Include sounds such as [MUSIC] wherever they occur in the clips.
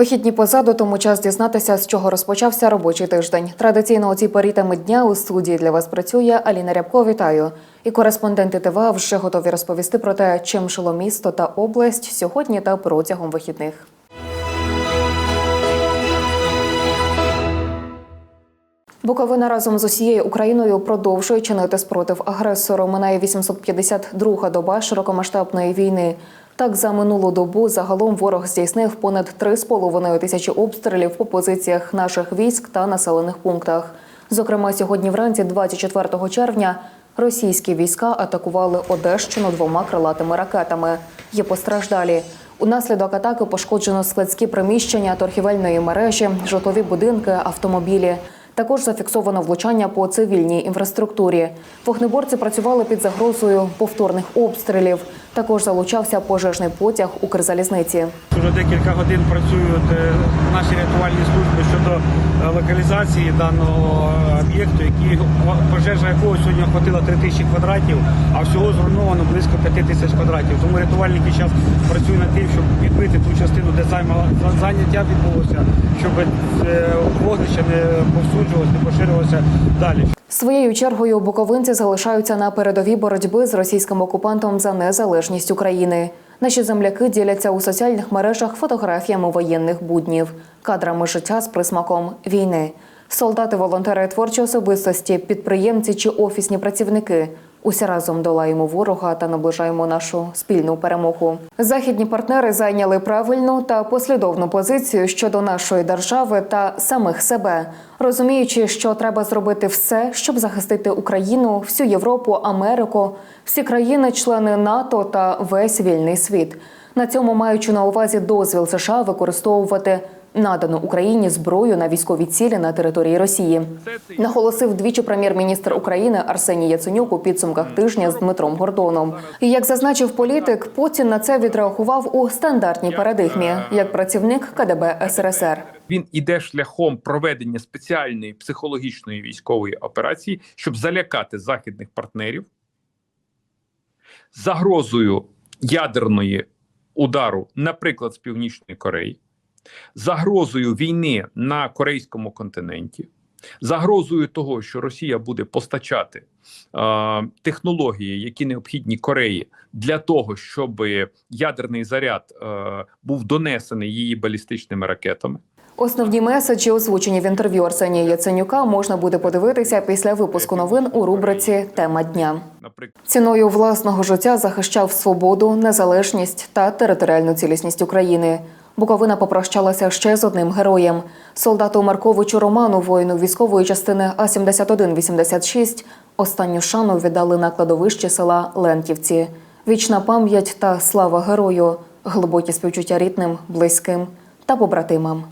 Вихідні позаду, тому час дізнатися, з чого розпочався робочий тиждень. Традиційно у цій порі теми дня у студії для вас працює Аліна Рябко. Вітаю. І кореспонденти ТВА вже готові розповісти про те, чим жило місто та область сьогодні та протягом вихідних. Буковина разом з усією Україною продовжує чинити спротив агресору. Минає 852-га доба широкомасштабної війни. Так, за минулу добу загалом ворог здійснив понад 3,5 тисячі обстрілів по позиціях наших військ та населених пунктах. Зокрема, сьогодні вранці, 24 червня, російські війська атакували Одещину двома крилатими ракетами. Є постраждалі. Унаслідок атаки пошкоджено складські приміщення торгівельної мережі, житлові будинки, автомобілі. Також зафіксовано влучання по цивільній інфраструктурі. Вогнеборці працювали під загрозою повторних обстрілів. Також залучався пожежний потяг Укрзалізниці. Уже декілька годин працюють е, наші рятувальні служби щодо е, локалізації даного об'єкту, який пожежа якого сьогодні охватила 3 тисячі квадратів, а всього зруйновано близько 5 тисяч квадратів. Тому рятувальники зараз працюють над тим, щоб відбити ту частину, де заняття відбулося, щоб е, вогнище не повсюджувалося, не поширювалося далі. Своєю чергою буковинці залишаються на передовій боротьби з російським окупантом за незалежність України. Наші земляки діляться у соціальних мережах фотографіями воєнних буднів, кадрами життя з присмаком війни. Солдати, волонтери, творчі особистості, підприємці чи офісні працівники. Усі разом долаємо ворога та наближаємо нашу спільну перемогу. Західні партнери зайняли правильну та послідовну позицію щодо нашої держави та самих себе, розуміючи, що треба зробити все, щоб захистити Україну, всю Європу, Америку, всі країни-члени НАТО та весь вільний світ. На цьому маючи на увазі дозвіл США використовувати надану Україні зброю на військові цілі на території Росії. Наголосив двічі прем'єр-міністр України Арсеній Яценюк у підсумках тижня з Дмитром Гордоном. І як зазначив політик, Путін на це відреагував у стандартній парадигмі як працівник КДБ СРСР. Він іде шляхом проведення спеціальної психологічної військової операції, щоб залякати західних партнерів загрозою ядерної удару, наприклад, з Північної Кореї, загрозою війни на корейському континенті, загрозою того, що Росія буде постачати е, технології, які необхідні Кореї, для того, щоб ядерний заряд е, був донесений її балістичними ракетами. Основні меседжі, озвучені в інтерв'ю Арсенія Яценюка, можна буде подивитися після випуску новин у рубриці Тема дня. Ціною власного життя захищав свободу, незалежність та територіальну цілісність України. Буковина попрощалася ще з одним героєм. Солдату Марковичу Роману, воїну військової частини А 7186 останню шану віддали на кладовищі села Лентівці. Вічна пам'ять та слава герою, глибокі співчуття рідним, близьким та побратимам.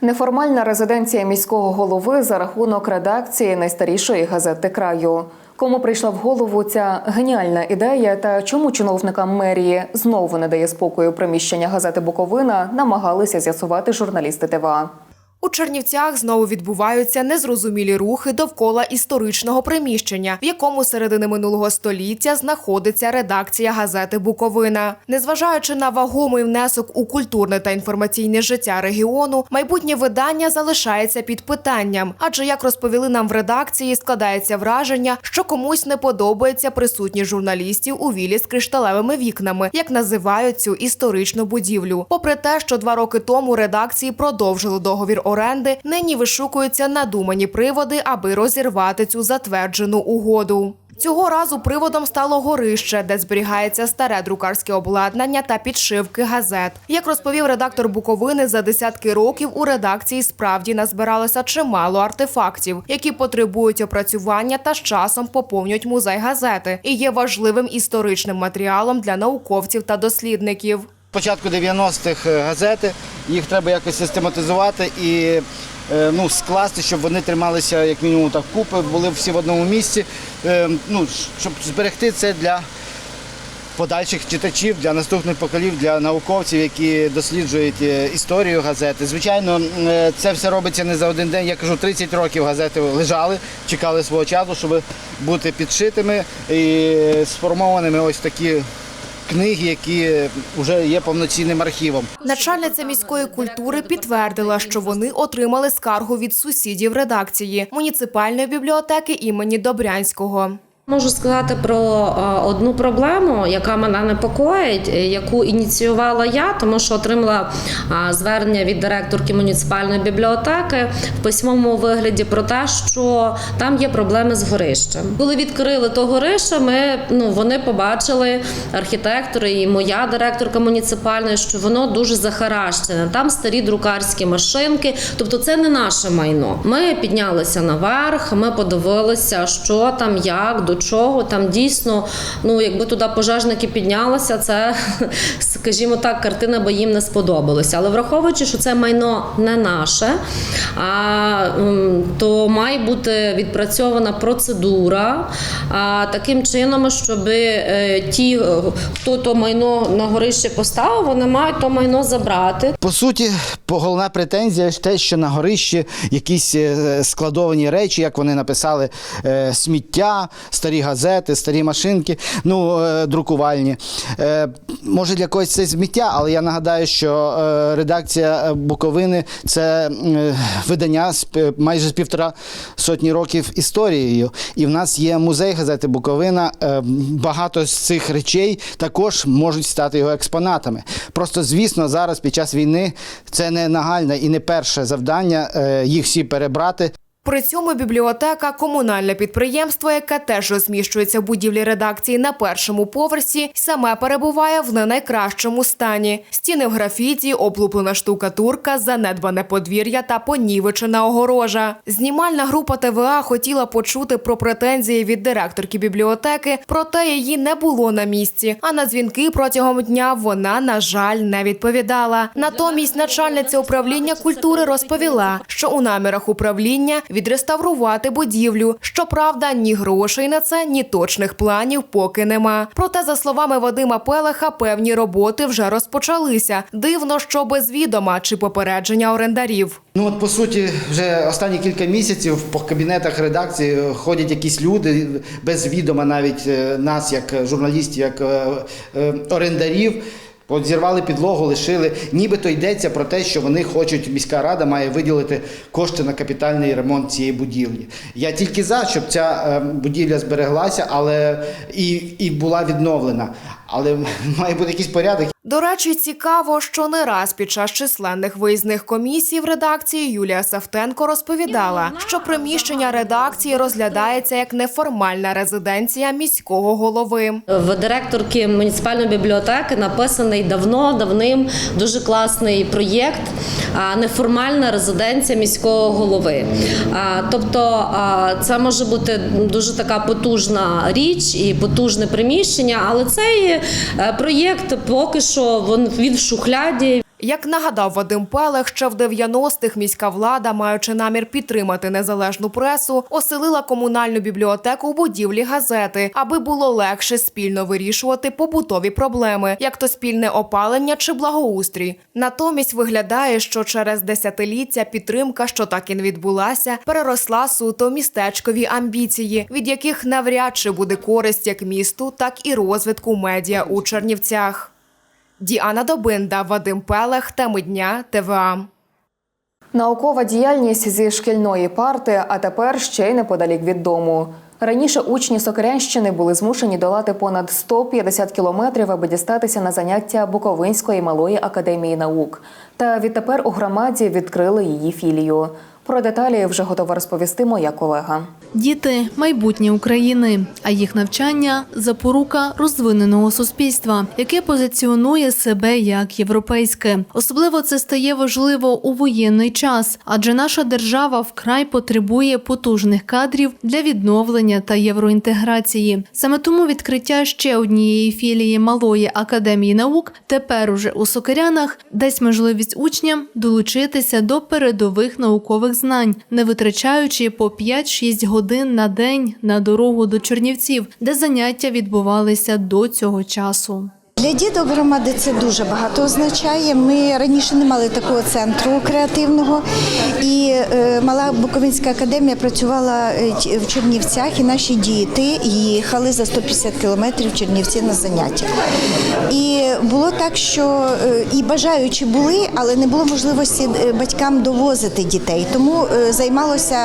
Неформальна резиденція міського голови за рахунок редакції найстарішої газети краю. Кому прийшла в голову ця геніальна ідея та чому чиновникам мерії знову не дає спокою приміщення газети Буковина, намагалися з'ясувати журналісти ТВА. У Чернівцях знову відбуваються незрозумілі рухи довкола історичного приміщення, в якому середини минулого століття знаходиться редакція газети Буковина. Незважаючи на вагомий внесок у культурне та інформаційне життя регіону, майбутнє видання залишається під питанням. Адже як розповіли нам в редакції, складається враження, що комусь не подобається присутність журналістів у вілі з кришталевими вікнами, як називають цю історичну будівлю. Попри те, що два роки тому редакції продовжили договір оренди, нині вишукуються надумані приводи, аби розірвати цю затверджену угоду. Цього разу приводом стало горище, де зберігається старе друкарське обладнання та підшивки газет. Як розповів редактор Буковини, за десятки років у редакції справді назбиралося чимало артефактів, які потребують опрацювання та з часом поповнюють музей газети і є важливим історичним матеріалом для науковців та дослідників. Початку 90-х газети, їх треба якось систематизувати і е, ну, скласти, щоб вони трималися як мінімум так купи, були всі в одному місці. Е, Ну, щоб зберегти це для подальших читачів, для наступних поколів, для науковців, які досліджують е, історію газети. Звичайно, е, це все робиться не за один день. Я кажу, 30 років газети лежали, чекали свого часу, щоб бути підшитими і сформованими ось такі книги, які вже є повноцінним архівом. Начальниця міської культури підтвердила, що вони отримали скаргу від сусідів редакції муніципальної бібліотеки імені Добрянського. Можу сказати про е, одну проблему, яка мене непокоїть, е, яку ініціювала я, тому що отримала е, звернення від директорки муніципальної бібліотеки в письмовому вигляді про те, що там є проблеми з горищем. Коли відкрили то горище, ми ну вони побачили архітектори і моя директорка муніципальної, що воно дуже захаращене. Там старі друкарські машинки, тобто це не наше майно. Ми піднялися наверх, ми подивилися, що там, як, до чого. Там дійсно, ну якби туди пожежники піднялися, це, [LAUGHS] скажімо так, картина би їм не сподобалася. Але враховуючи, що це майно не наше, а, то має бути відпрацьована процедура а, таким чином, щоб е, ті, хто то майно на горище поставив, вони мають то майно забрати. По суті, головна претензія те, що на горищі якісь е, складовані речі, як вони написали, е, сміття, старі газети, старі машинки, ну, е, друкувальні. Е, Може для когось це сміття, але я нагадаю, що е, редакція Буковини це видання з майже з півтора сотні років історією. І в нас є музей газети Буковина. Багато з цих речей також можуть стати його експонатами. Просто, звісно, зараз під час війни це не нагальне і не перше завдання їх всі перебрати. При цьому бібліотека комунальне підприємство, яке теж розміщується в будівлі редакції на першому поверсі, саме перебуває в не найкращому стані. Стіни в графіті, облуплена штукатурка, занедбане подвір'я та понівечена огорожа. Знімальна група ТВА хотіла почути про претензії від директорки бібліотеки, проте її не було на місці. А на дзвінки протягом дня вона, на жаль, не відповідала. Натомість начальниця управління культури розповіла, що у намірах управління відреставрувати будівлю. Щоправда, ні грошей на це, ні точних планів поки нема. Проте, за словами Вадима Пелеха, певні роботи вже розпочалися. Дивно, що без відома чи попередження орендарів. Ну от по суті, вже останні кілька місяців по кабінетах редакції е, ходять якісь люди без відома навіть е, нас, як журналістів, як е, орендарів. От зірвали підлогу, лишили. Нібито йдеться про те, що вони хочуть, міська рада має виділити кошти на капітальний ремонт цієї будівлі. Я тільки за, щоб ця е, будівля збереглася, але і, і була відновлена. Але [LAUGHS] має бути якийсь порядок. До речі, цікаво, що не раз під час численних виїзних комісій в редакції Юлія Савтенко розповідала, що приміщення редакції розглядається як неформальна резиденція міського голови. В директорки муніципальної бібліотеки написаний давно, давним дуже класний проєкт. а, Неформальна резиденція міського голови. Тобто це може бути дуже така потужна річ і потужне приміщення, але цей е, проєкт поки що він, він в шухляді. Як нагадав Вадим Пелех, ще в 90-х міська влада, маючи намір підтримати незалежну пресу, оселила комунальну бібліотеку у будівлі газети, аби було легше спільно вирішувати побутові проблеми, як то спільне опалення чи благоустрій. Натомість виглядає, що через десятиліття підтримка, що так і не відбулася, переросла суто містечкові амбіції, від яких навряд чи буде користь як місту, так і розвитку медіа у Чернівцях. Діана Добинда, Вадим Пелех, теми дня, ТВА. Наукова діяльність зі шкільної парти, а тепер ще й неподалік від дому. Раніше учні Сокирянщини були змушені долати понад 150 кілометрів, аби дістатися на заняття Буковинської малої академії наук. Та відтепер у громаді відкрили її філію. Про деталі вже готова розповісти моя колега. Діти майбутнє України, а їх навчання запорука розвиненого суспільства, яке позиціонує себе як європейське. Особливо це стає важливо у воєнний час, адже наша держава вкрай потребує потужних кадрів для відновлення та євроінтеграції. Саме тому відкриття ще однієї філії малої академії наук тепер уже у Сокирянах дасть можливість учням долучитися до передових наукових основних знань, не витрачаючи по 5-6 годин на день на дорогу до Чернівців, де заняття відбувалися до цього часу. Для діток громади це дуже багато означає. Ми раніше не мали такого центру креативного, і е, мала Буковинська академія працювала е, в Чернівцях, і наші діти їхали за 150 кілометрів в Чернівці на заняття. І було так, що е, і бажаючі були, але не було можливості батькам довозити дітей, тому займалося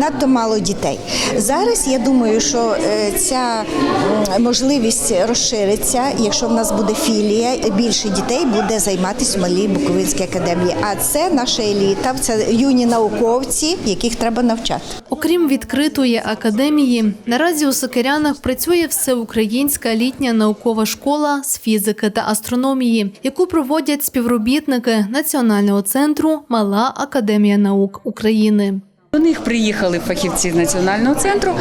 надто мало дітей. Зараз я думаю, що ця можливість розшириться, якщо в нас буде філія, більше дітей буде займатися в малій Буковинській академії. А це наша еліта, це юні науковці, яких треба навчати. Окрім відкритої академії, наразі у Сокирянах працює всеукраїнська літня наукова школа з фізики та астрономії, яку проводять співробітники Національного центру Мала Академія наук України. До них приїхали фахівці з національного центру.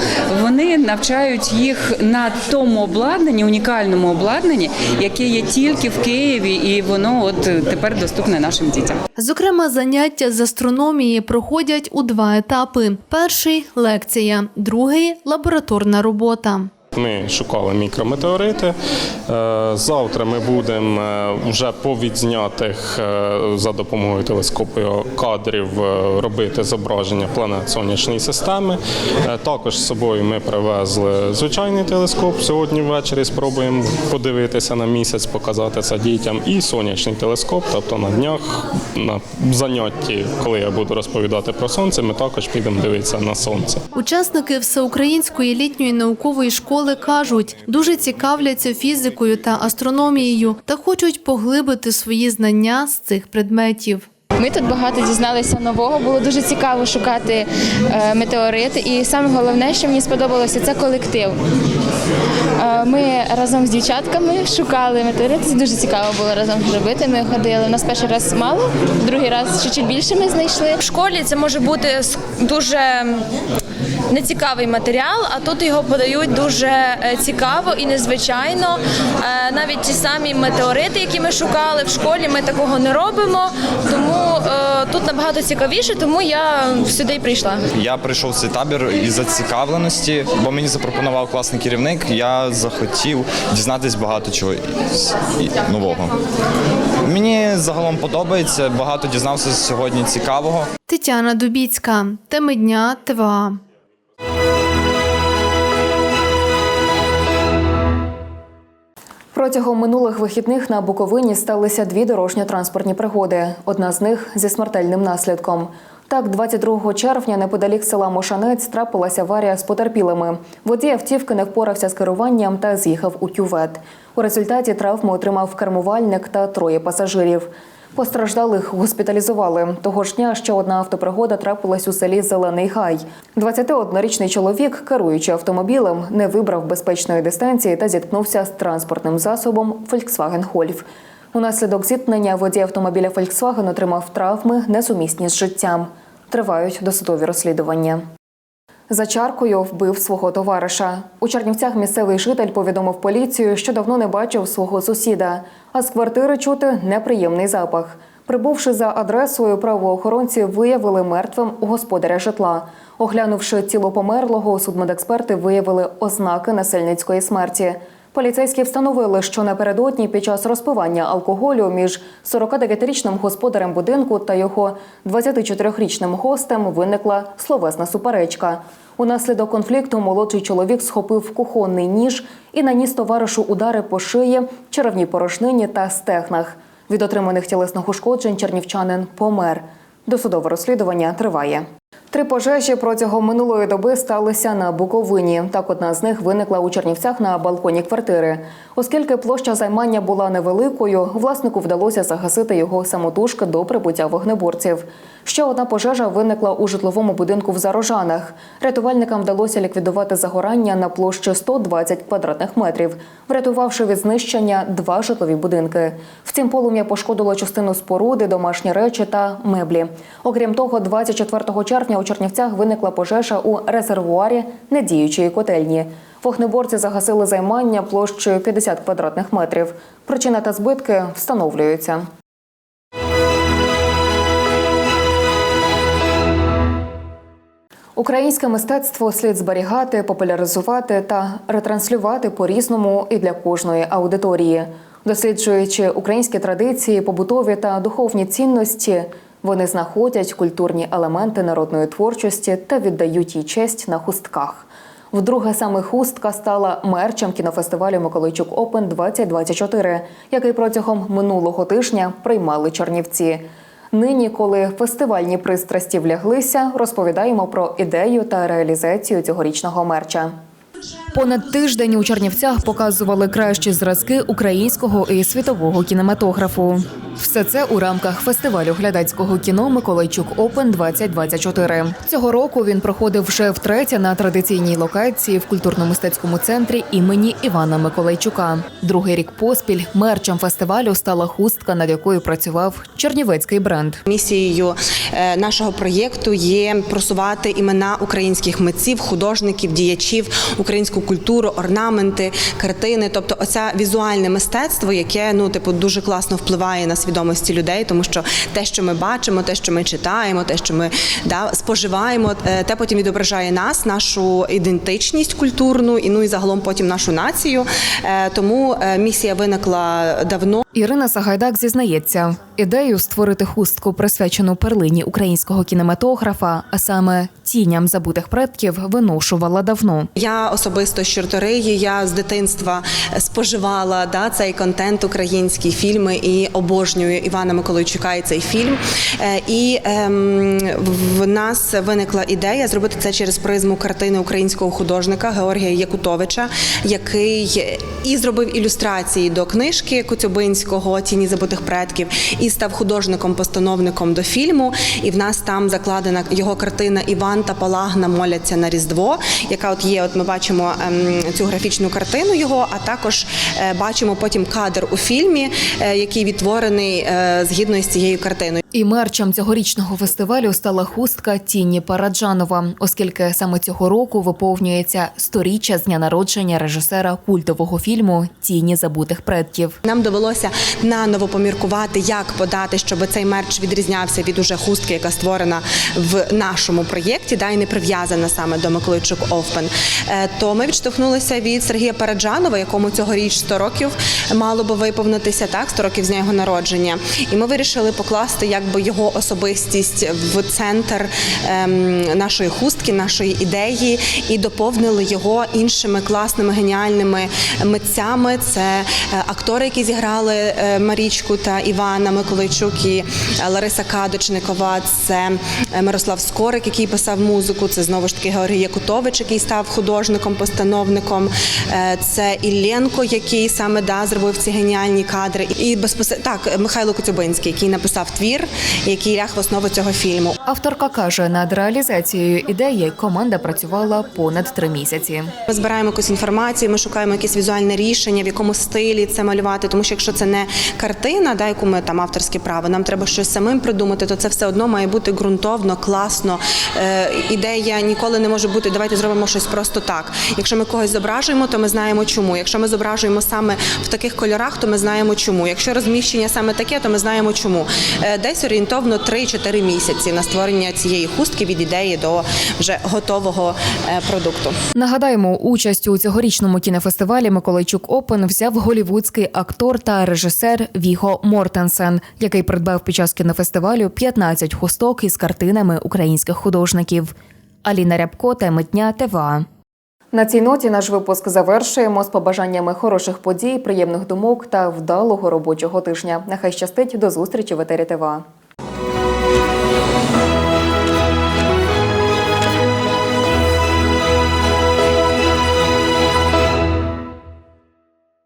Вони навчають їх на тому обладнанні, унікальному обладнанні, яке є тільки в Києві, і воно от тепер доступне нашим дітям. Зокрема, заняття з астрономії проходять у два етапи: перший лекція, другий лабораторна робота. Ми шукали мікрометеорити. Е, Завтра ми будемо е, вже по відзнятих е, за допомогою телескопу кадрів робити зображення планет сонячної системи. Також з собою ми привезли звичайний телескоп. Сьогодні ввечері спробуємо подивитися на місяць, показати це дітям. І сонячний телескоп. Тобто на днях на занятті, коли я буду розповідати про сонце, ми також підемо дивитися на сонце. Учасники всеукраїнської літньої наукової школи кажуть, дуже цікавляться фізикою та астрономією та хочуть поглибити свої знання з цих предметів. Ми тут багато дізналися нового. Було дуже цікаво шукати е, метеорити. І саме головне, що мені сподобалося, це колектив. Е, Ми разом з дівчатками шукали метеорити. Це дуже цікаво було разом робити. Ми ходили. У нас перший раз мало, другий раз чуть-чуть більше ми знайшли. В школі це може бути дуже нецікавий матеріал, а тут його подають дуже е, цікаво і незвичайно. Е, Навіть ті самі метеорити, які ми шукали в школі, ми такого не робимо. Тому е, тут набагато цікавіше, тому я сюди й прийшла. Я прийшов в цей табір із зацікавленості, бо мені запропонував класний керівник. Я захотів дізнатись багато чого нового. Мені загалом подобається, багато дізнався сьогодні цікавого. Тетяна Дубіцька, теми дня ТВА. Протягом минулих вихідних на Буковині сталися дві дорожньо-транспортні пригоди. Одна з них зі смертельним наслідком. Так, 22 червня неподалік села Мошанець трапилася аварія з потерпілими. Водій автівки не впорався з керуванням та з'їхав у кювет. У результаті травми отримав кермувальник та троє пасажирів. Постраждалих госпіталізували. Того ж дня ще одна автопригода трапилась у селі Зелений Гай. 21-річний чоловік, керуючи автомобілем, не вибрав безпечної дистанції та зіткнувся з транспортним засобом Volkswagen Golf. Унаслідок зіткнення водій автомобіля Volkswagen отримав травми, несумісні з життям. Тривають досудові розслідування. За чаркою вбив свого товариша. У Чернівцях місцевий житель повідомив поліцію, що давно не бачив свого сусіда, а з квартири чути неприємний запах. Прибувши за адресою, правоохоронці виявили мертвим господаря житла. Оглянувши тіло померлого, судмедексперти виявили ознаки насильницької смерті. Поліцейські встановили, що напередодні під час розпивання алкоголю між 49-річним господарем будинку та його 24-річним гостем виникла словесна суперечка. Унаслідок конфлікту молодший чоловік схопив кухонний ніж і наніс товаришу удари по шиї, черевній порожнині та стегнах. Від отриманих тілесних ушкоджень чернівчанин помер. Досудове розслідування триває. Три пожежі протягом минулої доби сталися на Буковині. Так, одна з них виникла у Чернівцях на балконі квартири. Оскільки площа займання була невеликою, власнику вдалося загасити його самотужки до прибуття вогнеборців. Ще одна пожежа виникла у житловому будинку в Зарожанах. Рятувальникам вдалося ліквідувати загорання на площі 120 квадратних метрів, врятувавши від знищення два житлові будинки. Втім, полум'я пошкодило частину споруди, домашні речі та меблі. Окрім того, 24 червня у Чернівцях виникла пожежа у резервуарі недіючої котельні. Вогнеборці загасили займання площею 50 квадратних метрів. Причина та збитки встановлюються. Українське мистецтво слід зберігати, популяризувати та ретранслювати по-різному і для кожної аудиторії. Досліджуючи українські традиції, побутові та духовні цінності, вони знаходять культурні елементи народної творчості та віддають їй честь на хустках. Вдруге саме хустка стала мерчем кінофестивалю Миколайчук Опен 2024, який протягом минулого тижня приймали чернівці. Нині, коли фестивальні пристрасті вляглися, розповідаємо про ідею та реалізацію цьогорічного мерча. Понад тиждень у Чернівцях показували кращі зразки українського і світового кінематографу. Все це у рамках фестивалю глядацького кіно Миколайчук Опен 2024 Цього року він проходив вже втретє на традиційній локації в культурно-мистецькому центрі імені Івана Миколайчука. Другий рік поспіль мерчем фестивалю стала хустка, над якою працював чернівецький бренд. Місією е, нашого проєкту є просувати імена українських митців, художників, діячів, культуру, орнаменти, картини. Тобто, оце візуальне мистецтво, яке ну типу дуже класно впливає на свідомості людей, тому що те, що ми бачимо, те, що ми читаємо, те, що ми да, споживаємо, е, те потім відображає нас, нашу ідентичність культурну і ну і загалом потім нашу націю. Е, Тому е, місія виникла давно. Ірина Сагайдак зізнається, ідею створити хустку, присвячену перлині українського кінематографа, а саме тіням забутих предків, виношувала давно. Я особисто з Чорториї, я з дитинства споживала да, цей контент, українські фільми і обожнюю Івана Миколайчука і цей фільм. Е, І ем, в нас виникла ідея зробити це через призму картини українського художника Георгія Якутовича, який і зробив ілюстрації до книжки Коцюбинського Тіні забутих предків, і став художником-постановником до фільму. І в нас там закладена його картина Іван та Палагна моляться на Різдво, яка от є. От ми бачимо цю графічну картину його, а також е, бачимо потім кадр у фільмі, е, який відтворений е, згідно з цією картиною. І мерчем цьогорічного фестивалю стала хустка Тіні Параджанова, оскільки саме цього року виповнюється сторіччя з дня народження режисера культового фільму Тіні забутих предків. Нам довелося наново поміркувати, як подати, щоб цей мерч відрізнявся від уже хустки, яка створена в нашому проєкті, да і не прив'язана саме до Миколайчук Овпен. То ми відштовхнулися від Сергія Параджанова, якому цьогоріч 100 років мало би виповнитися так, 100 років з дня його народження. І ми вирішили покласти якби його особистість в центр ем, нашої хустки, нашої ідеї, і доповнили його іншими класними геніальними митцями. Це е, актори, які зіграли е, Марічку та Івана Миколайчук і е, Лариса Кадочникова. Це Мирослав Скорик, який писав музику. Це знову ж таки Георгій Якутович, який став художником, постановником. Це Ілленко, який саме да зробив ці геніальні кадри. І безпосередньо так Михайло Коцюбинський, який написав твір, який ляг в основу цього фільму. Авторка каже, над реалізацією ідеї команда працювала понад три місяці. Ми збираємо якусь інформацію, ми шукаємо якесь візуальне рішення, в якому стилі це малювати. Тому що якщо це не картина, да, яку ми там авторське право, нам треба щось самим придумати, то це все одно має бути ґрунтовно, класно. Е, ідея ніколи не може бути. Давайте зробимо щось просто так. Якщо ми когось зображуємо, то ми знаємо чому. Якщо ми зображуємо саме в таких кольорах, то ми знаємо чому. Якщо розміщення саме таке, то ми знаємо чому. Е, десь орієнтовно 3-4 місяці на створення цієї хустки від ідеї до вже готового е, продукту. Нагадаємо, участь у цьогорічному кінофестивалі Миколайчук Опен взяв голівудський актор та режисер Віго Мортенсен, який придбав під час кінофестивалю 15 хусток із картинами українських художників. Аліна Рябко та Митня ТВА. На цій ноті наш випуск завершуємо з побажаннями хороших подій, приємних думок та вдалого робочого тижня. Нехай щастить до зустрічі в етері ТВА.